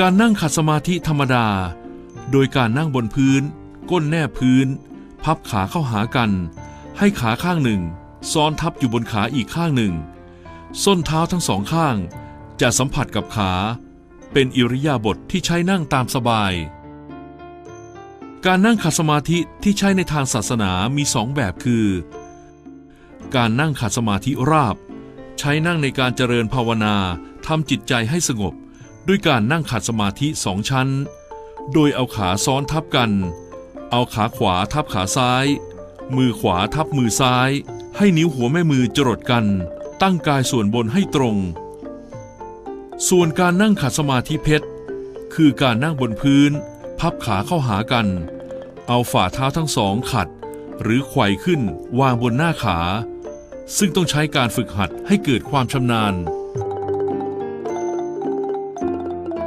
การนั่งขัดสมาธิธรรมดา โดยการนั่งบนพื้น ก้นแนบพื้น พับขาเข้าหากัน ให้ขาข้างหนึ่ง ซ้อนทับอยู่บนขาอีกข้างหนึ่ง ส้นเท้าทั้งสองข้าง จะสัมผัสกับขา เป็นอิริยาบถทที่ใช้นั่งตามสบาย การนั่งขัดสมาธิที่ใช้ในทางศาสนามีสองแบบคือ การนั่งขัดสมาธิราบ ใช้นั่งในการเจริญภาวนาทำจิตใจให้สงบ ด้วยการนั่งขัดสมาธิสองชั้น โดยเอาขาซ้อนทับกัน เอาขาขวาทับขาซ้าย มือขวาทับมือซ้าย ให้นิ้วหัวแม่มือจรดกัน ตั้งกายส่วนบนให้ตรง ส่วนการนั่งขัดสมาธิเพชร คือการนั่งบนพื้น พับขาเข้าหากัน เอาฝ่าเท้าทั้งสองขัด หรือไขว่ขึ้นวางบนหน้าขา ซึ่งต้องใช้การฝึกหัดให้เกิดความชำนาญ